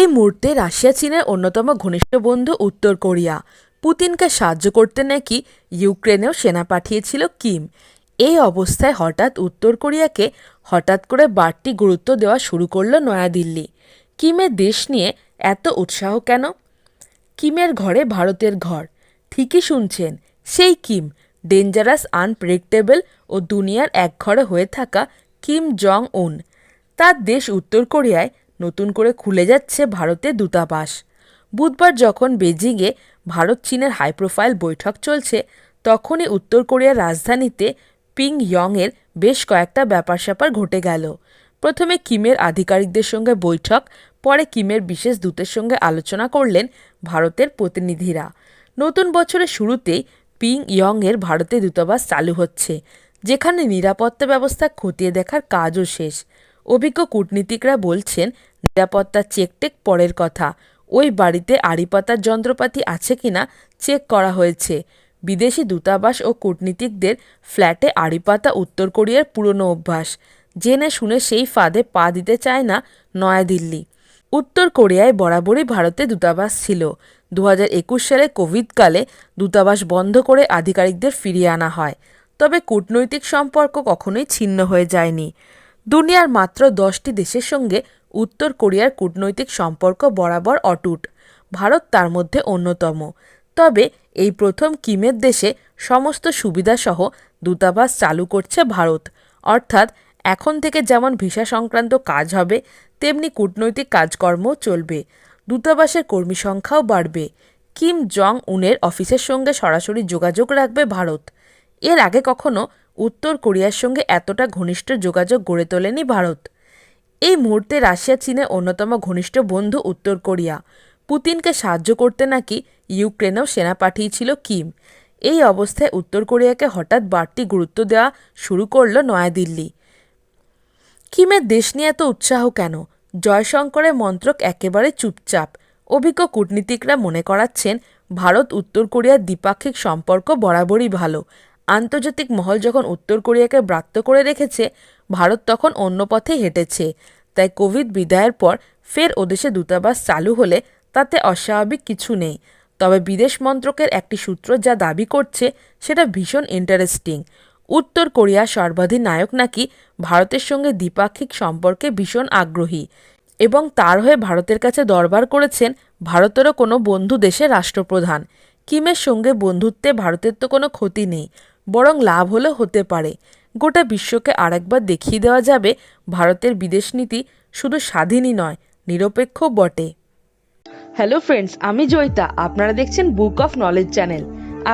এই মুহূর্তে রাশিয়া, চীনের অন্যতম ঘনিষ্ঠ বন্ধু উত্তর কোরিয়া। পুতিনকে সাহায্য করতে নাকি ইউক্রেনেও সেনা পাঠিয়েছিল কিম? এই অবস্থায় হঠাৎ উত্তর কোরিয়াকে হঠাৎ করে বাড়তি গুরুত্ব দেওয়া শুরু করল নয়াদিল্লি। কিমের দেশ নিয়ে এত উৎসাহ কেন? কিমের ঘরে ভারতের ঘর। ঠিকই শুনছেন, সেই কিম ডেঞ্জারাস আনপ্রেডিক্টেবল ও দুনিয়ার একঘরে হয়ে থাকা কিম জং উন তার দেশ উত্তর কোরিয়ায় নতুন করে খুলে যাচ্ছে ভারতের দূতাবাস। বুধবার যখন বেজিংয়ে ভারত চীনের হাই প্রোফাইল বৈঠক চলছে, তখনই উত্তর কোরিয়ার রাজধানীতে পিং ইয়ংয়ের বেশ কয়েকটা ব্যাপার স্যাপার ঘটে গেল। প্রথমে কিমের আধিকারিকদের সঙ্গে বৈঠক, পরে কিমের বিশেষ দূতের সঙ্গে আলোচনা করলেন ভারতের প্রতিনিধিরা। নতুন বছরের শুরুতেই পিং ইয়ংয়ের ভারতে দূতাবাস চালু হচ্ছে, যেখানে নিরাপত্তা ব্যবস্থা খতিয়ে দেখার কাজও শেষ। অভিজ্ঞ কূটনীতিকরা বলছেন, নিরাপত্তা চেকটেক পরের কথা। ওই বাড়িতে আড়িপাতার যন্ত্রপাতি আছে কিনা চেক করা হয়েছে। বিদেশি দূতাবাস ও কূটনীতিকদের ফ্ল্যাটে আড়িপাতা উত্তর কোরিয়ার পুরনো অভ্যাস। জেনে শুনে সেই ফাঁদে পা দিতে চায় না নয়াদিল্লি। উত্তর কোরিয়ায় বরাবরই ভারতে দূতাবাস ছিল। দু হাজার একুশ সালে কোভিডকালে দূতাবাস বন্ধ করে আধিকারিকদের ফিরিয়ে আনা হয়। তবে কূটনৈতিক সম্পর্ক কখনোই ছিন্ন হয়ে যায়নি। দুনিয়ার মাত্র দশটি দেশের সঙ্গে উত্তর কোরিয়ার কূটনৈতিক সম্পর্ক বরাবর অটুট। ভারত তার মধ্যে অন্যতম। তবে এই প্রথম কিমের দেশে সমস্ত সুবিধাসহ দূতাবাস চালু করছে ভারত। অর্থাৎ এখন থেকে যেমন ভিসা সংক্রান্ত কাজ হবে, তেমনি কূটনৈতিক কাজকর্মও চলবে। দূতাবাসের কর্মী সংখ্যাও বাড়বে। কিম জং উনের অফিসের সঙ্গে সরাসরি যোগাযোগ রাখবে ভারত। এর আগে কখনো উত্তর কোরিয়ার সঙ্গে এতটা ঘনিষ্ঠ যোগাযোগ গড়ে তোলেনি ভারত। এই মুহূর্তে রাশিয়া, চীনের অন্যতম ঘনিষ্ঠ বন্ধু উত্তর কোরিয়া। পুতিনকে সাহায্য করতে নাকি ইউক্রেনেও সেনা পাঠিয়েছিল কিম। এই অবস্থায় উত্তর কোরিয়াকে হঠাৎ বাড়তি গুরুত্ব দেওয়া শুরু করল নয়াদিল্লি। কিমের দেশ নিয়ে এত উৎসাহ কেন? জয়শঙ্করের মন্ত্রক একেবারে চুপচাপ। অভিজ্ঞ কূটনীতিকরা মনে করাচ্ছেন ভারত উত্তর কোরিয়ার দ্বিপাক্ষিক সম্পর্ক বরাবরই ভালো। আন্তর্জাতিক মহল যখন উত্তর কোরিয়াকে ব্রাত্য করে রেখেছে, ভারত তখন অন্য পথে হেঁটেছে। তাই কোভিড বিদায়ের পর ফের ওদেশে দূতাবাস চালু হলে তাতে অস্বাভাবিক কিছু নেই। তবে বিদেশ মন্ত্রকের একটি সূত্র যা দাবি করছে, সেটা ভীষণ ইন্টারেস্টিং উত্তর কোরিয়ার সর্বাধিনায়ক নাকি ভারতের সঙ্গে দ্বিপাক্ষিক সম্পর্কে ভীষণ আগ্রহী এবং তার হয়ে ভারতের কাছে দরবার করেছেন ভারতেরও কোনো বন্ধু দেশের রাষ্ট্রপ্রধান। কিমের সঙ্গে বন্ধুত্বে ভারতের তো কোনো ক্ষতি নেই। বরং লাভ হলেও হতে পারে। গোটা বিশ্বকে আরেকবার দেখিয়ে দেওয়া যাবে ভারতের বিদেশ নীতি শুধু স্বাধীনই নয় নিরপেক্ষ বটে। হ্যালো ফ্রেন্ডস আমি জয়িতা। আপনারা দেখছেন বুক অফ নলেজ চ্যানেল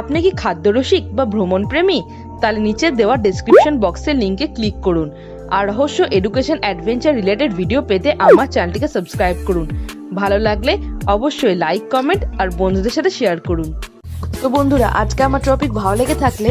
আপনি কি খাদ্যরসিক বা ভ্রমণ প্রেমী তাহলে নিচে দেওয়া ডেসক্রিপশন বক্সের লিঙ্কে ক্লিক করুন। আর রহস্য এডুকেশন অ্যাডভেঞ্চার রিলেটেড ভিডিও পেতে আমার চ্যানেলটিকে সাবস্ক্রাইব করুন। ভালো লাগলে অবশ্যই লাইক কমেন্ট আর বন্ধুদের সাথে শেয়ার করুন। তো বন্ধুরা আজকে আমার টপিক ভালো লেগে থাকলে